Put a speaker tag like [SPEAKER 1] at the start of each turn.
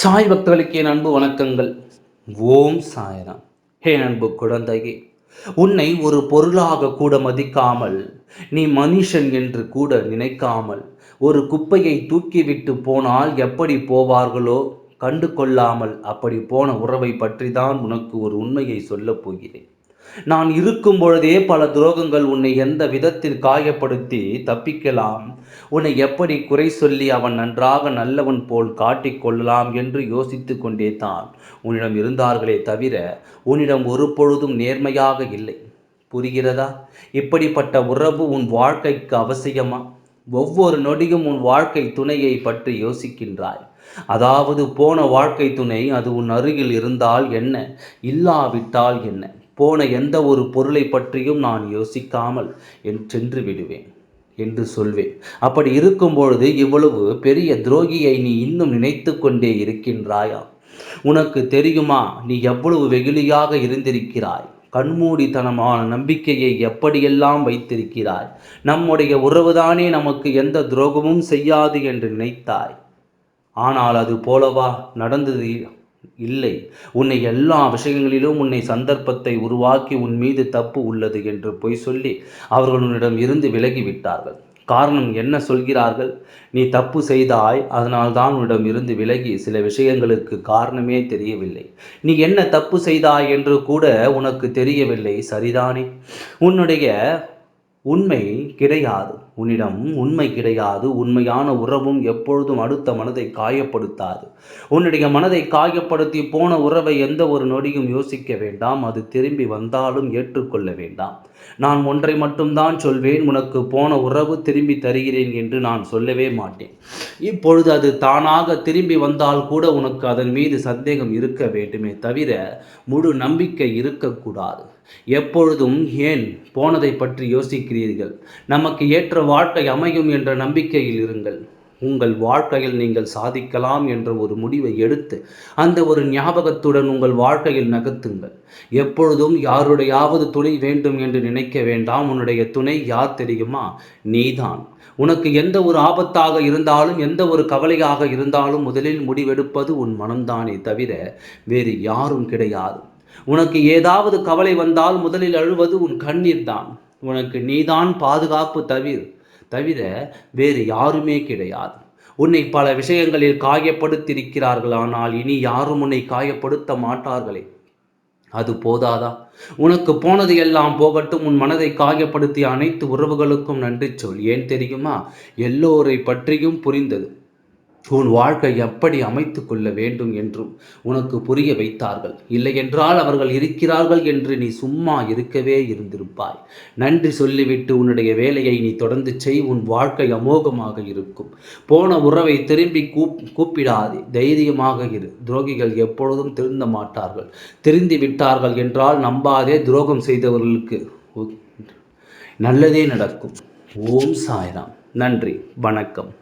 [SPEAKER 1] சாய் பக்தர்களுக்கு என் அன்பு வணக்கங்கள். ஓம் சாயராம். ஹே அன்பு குழந்தையே உன்னை ஒரு பொருளாக கூட மதிக்காமல் நீ மனுஷன் என்று கூட நினைக்காமல் ஒரு குப்பையை தூக்கிவிட்டு போனால் எப்படி போவார்களோ கண்டு கொள்ளாமல் அப்படி போன உறவை பற்றி தான் உனக்கு ஒரு உண்மையை சொல்லப் போகிறேன். நான் இருக்கும் பொழுதே பல துரோகங்கள் உன்னை எந்த விதத்தில் காயப்படுத்தி தப்பிக்கலாம். உன்னை எப்படி குறை சொல்லி அவன் நன்றாக நல்லவன் போல் காட்டிக் கொள்ளலாம் என்று யோசித்து கொண்டே தான் உன்னிடம் இருந்தார்களே தவிர உன்னிடம் ஒரு பொழுதும் நேர்மையாக இல்லை. புரிகிறதா? இப்படிப்பட்ட உறவு உன் வாழ்க்கைக்கு அவசியமா? ஒவ்வொரு நொடியும் உன் வாழ்க்கை துணையை பற்றி யோசிக்கின்றாய். அதாவது போன வாழ்க்கை துணை அது உன் அருகில் இருந்தால் என்ன? இல்லாவிட்டால் என்ன? போன எந்த ஒரு பொருளை பற்றியும் நான் யோசிக்காமல் என் சென்று விடுவேன் என்று சொல்வேன். அப்படி இருக்கும் பொழுது இவ்வளவு பெரிய துரோகியை நீ இன்னும் நினைத்து கொண்டே இருக்கின்றாயா? உனக்கு தெரியுமா நீ எவ்வளவு வெகுளியாக இருந்திருக்கிறாய்? கண்மூடித்தனமான நம்பிக்கையை எப்படியெல்லாம் வைத்திருக்கிறாய்? நம்முடைய உறவுதானே நமக்கு எந்த துரோகமும் செய்யாது என்று நினைத்தாய். ஆனால் அது போலவா நடந்தது? இல்லை. உன்னை எல்லா விஷயங்களிலும் உன்னை சந்தர்ப்பத்தை உருவாக்கி உன் மீது தப்பு உள்ளது என்று பொய் சொல்லி அவர்கள் உன்னிடம் இருந்து விலகிவிட்டார்கள். காரணம் என்ன சொல்கிறார்கள்? நீ தப்பு செய்தாய் அதனால் தான் உன்னிடம் இருந்து விலகி சில விஷயங்களுக்கு காரணமே தெரியவில்லை. நீ என்ன தப்பு செய்தாய் என்று கூட உனக்கு தெரியவில்லை சரிதானே? உன்னுடைய உண்மை கிடையாது. உன்னிடம் உண்மை கிடையாது. உண்மையான உறவும் எப்பொழுதும் அடுத்த மனதை காயப்படுத்தாது. உன்னுடைய மனதை காயப்படுத்தி போன உறவை எந்த ஒரு நொடியும் யோசிக்க வேண்டாம். அது திரும்பி வந்தாலும் ஏற்றுக்கொள்ள வேண்டாம். நான் ஒன்றை மட்டும்தான் சொல்வேன். உனக்கு போன உறவு திரும்பி தருகிறேன் என்று நான் சொல்லவே மாட்டேன். இப்பொழுது அது தானாக திரும்பி வந்தால் கூட உனக்கு அதன் மீது சந்தேகம் இருக்க வேண்டுமே தவிர முழு நம்பிக்கை இருக்கக்கூடாது. எப்பொழுதும் ஏன் போனதை பற்றி யோசிக்கிறீர்கள்? நமக்கு ஏற்ற வாழ்க்கை அமையும் என்ற நம்பிக்கையில் இருங்கள். உங்கள் வாழ்க்கையில் நீங்கள் சாதிக்கலாம் என்ற ஒரு முடிவை எடுத்து அந்த ஒரு ஞாபகத்துடன் உங்கள் வாழ்க்கையில் நகர்த்துங்கள். எப்பொழுதும் யாருடையாவது துணை வேண்டும் என்று நினைக்க வேண்டாம். உன்னுடைய துணை யார் தெரியுமா? நீதான். உனக்கு எந்த ஒரு ஆபத்தாக இருந்தாலும் எந்த ஒரு கவலையாக இருந்தாலும் முதலில் முடிவெடுப்பது உன் மனம்தானே தவிர வேறு யாரும் கிடையாது. உனக்கு ஏதாவது கவலை வந்தால் முதலில் அழுவது உன் கண்ணீர் தான். உனக்கு நீதான் பாதுகாப்பு தவிர தவிர வேறு யாருமே கிடையாது. உன்னை பல விஷயங்களில் காயப்படுத்தியிருக்கிறார்கள் ஆனால் இனி யாரும் உன்னை காயப்படுத்த மாட்டார்களே. அது போதாதா? உனக்கு போனது எல்லாம் போகட்டும் உன் மனதை காயப்படுத்திய அனைத்து உறவுகளுக்கும் நன்றி சொல். ஏன் தெரியுமா? எல்லோரை பற்றியும் புரிந்தது. உன் வாழ்க்கை எப்படி அமைத்து கொள்ள வேண்டும் என்றும் உனக்கு புரிய வைத்தார்கள். இல்லை என்றால் அவர்கள் இருக்கிறார்கள் என்று நீ சும்மா இருக்கவே இருந்திருப்பாய். நன்றி சொல்லிவிட்டு உன்னுடைய வேலையை நீ தொடர்ந்து செய். உன் வாழ்க்கை அமோகமாக இருக்கும். போன உறவை திரும்பி கூப் கூப்பிடாதே. தைரியமாக இரு. துரோகிகள் எப்பொழுதும் திருந்த மாட்டார்கள். திருந்தி விட்டார்கள் என்றால் நம்பாதே. துரோகம் செய்தவர்களுக்கு நல்லதே நடக்கும். ஓம் சாய்ராம். நன்றி. வணக்கம்.